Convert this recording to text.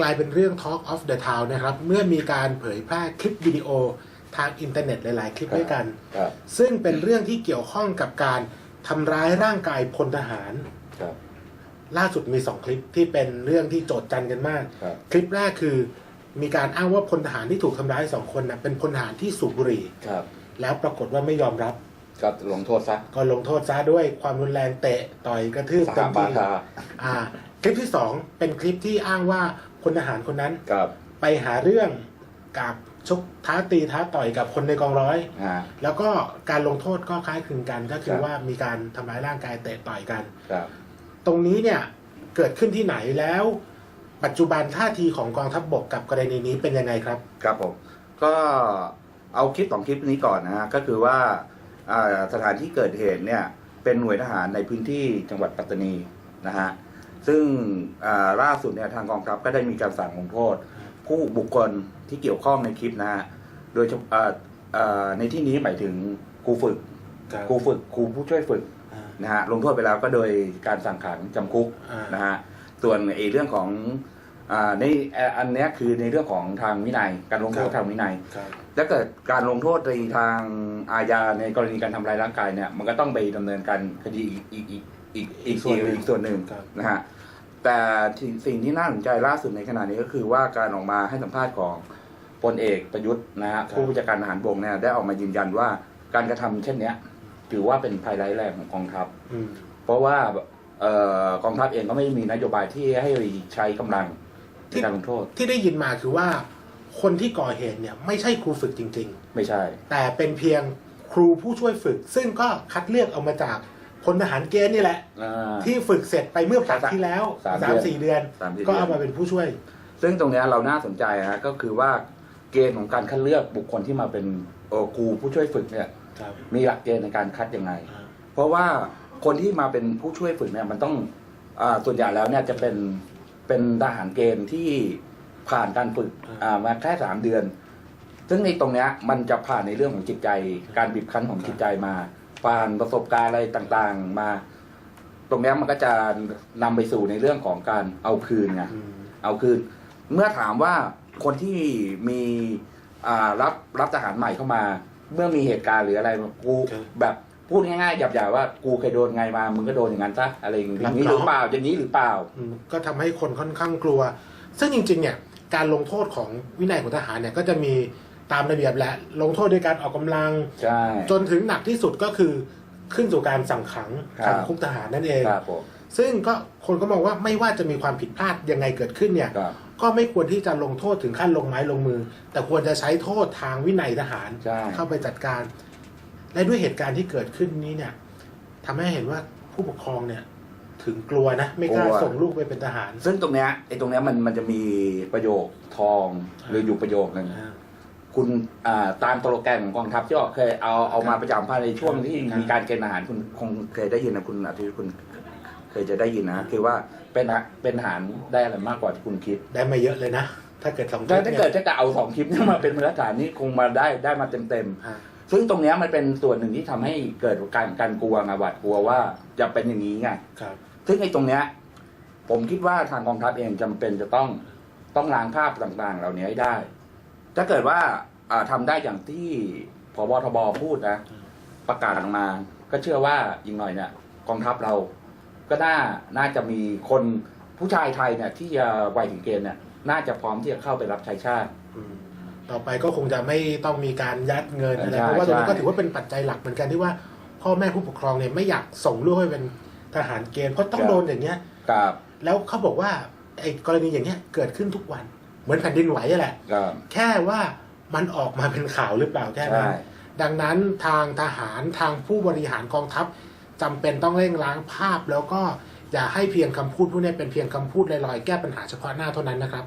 กลายเป็นเรื่อง Talk of the Town นะครับ เมื่อมีการเผยแพร่คลิปวิดีโอทางอินเทอร์เน็ตหลายๆ คลิปด้วยกัน ครับซึ่งเป็นเรื่องที่เกี่ยวข้องกับการทำร้ายร่างกายพลทหาร ครับ ล่าสุดมีสองคลิปที่เป็นเรื่องที่โจทย์จันกันมาก ครับ คลิปแรกคือมีการอ้างว่าพลทหารที่ถูกทำร้ายสองคนนะเป็นพลทหารที่สูบบุหรี่ ครับแล้วปรากฏว่าไม่ยอมรับ ก็ลงโทษซะก็ลงโทษซะด้วยความรุนแรงเตะต่อยกระทืบสเต็หมปาที่ชาอ่า คลิปที่สองเป็นคลิปที่อ้างว่าพลทหารคนนั้นครับ ไปหาเรื่องกับชกท้าตีท้าต่อยกับคนในกองร้อย อ่า แล้วก็การลงโทษก็คล้ายคลึงกัน ก็คือครับ ว่ามีการทำร้ายร่างกายเตะต่อยกัน ครับ ตรงนี้เนี่ยเกิดขึ้นที่ไหนแล้ว ปัจจุบันท่าทีของกองทัพบบกกับกรณีนี้เป็นยังไงครับ ครับผมก็เอาคลิปสองคลิปนี้ก่อนนะฮะก็คือว่าอ่าสถานที่เกิดเหตุเนี่ยเป็นหน่วยทหารในพื้นที่จังหวัดปัตตานีนะฮะ ซึ่งอ่าล่าสุดเนี่ยทางกองทัพก็ได้มีการสั่งลงโทษ ผู้บุคคลที่เกี่ยวข้องในคลิปนะฮะโดยเฉพาะอ่าอ่าในที่นี้หมายถึงครูฝึกครูฝึกครูผู้ช่วยฝึกนะฮะลงโทษไปแล้วก็โดยการสั่งขังจำคุกอ่านนะฮะส่วนไอ้เรื่องของอ่าในอ่าอันเนี้ยคือในเรื่องของทางวินัย การลงโทษทางวินัยครับถ้าเกิดการลงโทษในทางอาญาในกรณีการทำลายร่างกายเนี่ยมันก็ต้องไปดำเนินการคดีอีกอีก อีกอีกอีกส่วนหนึ่งอีกส่วนหนึ่งครับนะฮะแต่ที่สิ่งที่น่าสนใจล่าสุดในขณะนี้ก็คือว่าการออกมาให้สัมภาษณ์ของพลเอกประยุทธ์นะฮะผู้บัญชาการทหารบกเนี่ยได้ออกมายืนยันว่าการกระทำเช่นเนี้ยถือว่าเป็นภัยร้ายแรงของกองทัพอืมเพราะว่าเอ่อกองทัพเองก็ไม่มีนโยบายที่ให้ใช้กำลังในการลงโทษ ที่ได้ยินมาคือว่าคนที่ก่อเหตุเนี่ยไม่ใช่ครูฝึกจริงไม่ใช่ๆแต่เป็นเพียงครูผู้ช่วยฝึก ซึ่งก็คัดเลือกเอามาจาก พลทหารเกณฑ์นี่แหละ อ่า ที่ฝึกเสร็จไปเมื่อปีที่แล้วสามสามสี่เดือน สามสี่ก็เดือนเอามาเป็นผู้ช่วย ซึ่งตรงเนี้ยเราน่าสนใจฮะก็คือว่าเกณฑ์ของการคัดเลือกบุคคลที่มาเป็นเอ่อครูผู้ช่วยฝึกเนี่ย ครับมีหลักเกณฑ์ในการคัดยังไงเพราะว่าคนที่มาเป็นผู้ช่วยฝึกเนี่ยมันต้องอาส่วนใหญ่แล้วเนี่ยจะเป็นเป็นทหารเกณฑ์ที่ผ่านการฝึกอ่าอ่ามาแค่สามเดือน ซึ่งในตรงเนี้ยมันจะผ่านในเรื่องของจิตใจ การบีบคั้นของจิตใจมา ผ่านประสบการณ์อะไรต่างๆ มา ตรงเนี้ยมันก็จะนำไปสู่ในเรื่องของการเอาคืนไงอืมเอาคืน เมื่อถามว่าคนที่มีอ่ารับรับทหารใหม่เข้ามา เมื่อมีเหตุการณ์หรืออะไรกูครับแบบพูดง่ายๆหยาบๆว่ากูเคยโดนไงมา มึงก็โดนอย่างนั้นซะอะไรอย่างรับนี้หรือน้องเปล่าอย่างนี้หรือเปล่าอืมก็ทำให้คนค่อนข้างกลัว ซึ่งจริง ๆ เนี่ย การลงโทษของวินัยของทหารเนี่ยก็จะมี ตามระเบียบแหละ ลงโทษด้วยการออกกำลัง ใช่ จนถึงหนักที่สุดก็คือขึ้นสู่การสั่งขังครับ ขังคุกทหารนั่นเอง ครับผมซึ่งก็คนก็มองว่าไม่ว่าจะมีความผิดพลาดยังไงเกิดขึ้นเนี่ย ครับก็ไม่ควรที่จะลงโทษถึงขั้นลงไม้ลงมือ แต่ควรจะใช้โทษทางวินัยทหาร ใช่ เข้าไปจัดการ และด้วยเหตุการณ์ที่เกิดขึ้นนี้เนี่ยทำให้เห็นว่าผู้ปกครองเนี่ย ถึงกลัวนะ ไม่กล้าส่งลูกไปเป็นทหารซึ่งตรงเนี้ยไอ้ตรงเนี้ยมันมันจะมีประโยคทองหรืออยู่ประโยคหนึ่ง คุณอ่าตามโปรแกรมของกองทัพที่ออกเคยเอาเอามาประจำภายในช่วงที่ครับมีการเกณฑ์อาหารคุณคงเคยได้ยินนะคุณอาทิตย์คุณเคยจะได้ยินนะ คือว่าเป็นทหารเป็นทหารได้อะไรมากกว่าที่คุณคิด ได้มาเยอะเลยนะ ถ้าเกิดสองถ้าถ้านี่ยเกิดจะเอาสองคลิปนี้มาเป็นมาตรฐานนี่คงมาได้ได้มาเต็มเต็มอ่าๆซึ่งตรงเนี้ยมันเป็นส่วนหนึ่งที่ทำให้เกิดการการกลัวไงหวาดกลัวว่าจะเป็นอย่างนี้ไงครับ ซึ่งไอ้ตรงเนี้ย ผมคิดว่าทางกองทัพเองจำเป็นจะต้องต้องล้างภาพต่างๆ เหล่านี้ให้ได้ ถ้าเกิดว่าอ่า ทำได้อย่างที่พบทบพูดนะ ประกาศออกมา ก็เชื่อว่าอีกหน่อยเนี่ยกองทัพเรา ก็น่าน่าจะมีคนผู้ชายไทยเนี่ย ที่จะวัยถึงเกณฑ์เนี่ย น่าจะพร้อมที่จะเข้าไปรับใช้ชาติอืมต่อไปก็คงจะไม่ต้องมีการยัดเงินอะไรใช่เพราะว่าตรงนี้ใช่ก็ถือว่าเป็นปัจจัยหลักเหมือนกันที่ว่า พ่อแม่ผู้ปกครองเนี่ยไม่อยากส่งลูกให้เป็นทหารเกณฑ์เพราะต้องโดนอย่างเงี้ย กับแล้วเขาบอกว่าไอ้กรณีอย่างเงี้ยเกิดขึ้นทุกวัน เหมือนแผ่นดินไหวอะแหละ กับ แค่ว่า มันออกมาเป็นข่าวหรือเปล่าแค่นั้นใช่ดังนั้นทางทหารทางผู้บริหารกองทัพจำเป็นต้องเร่งล้างภาพ แล้วก็อย่าให้เพียงคำพูดพวกนี้เป็นเพียงคำพูดลอยๆแก้ปัญหาเฉพาะหน้าเท่านั้นนะครับ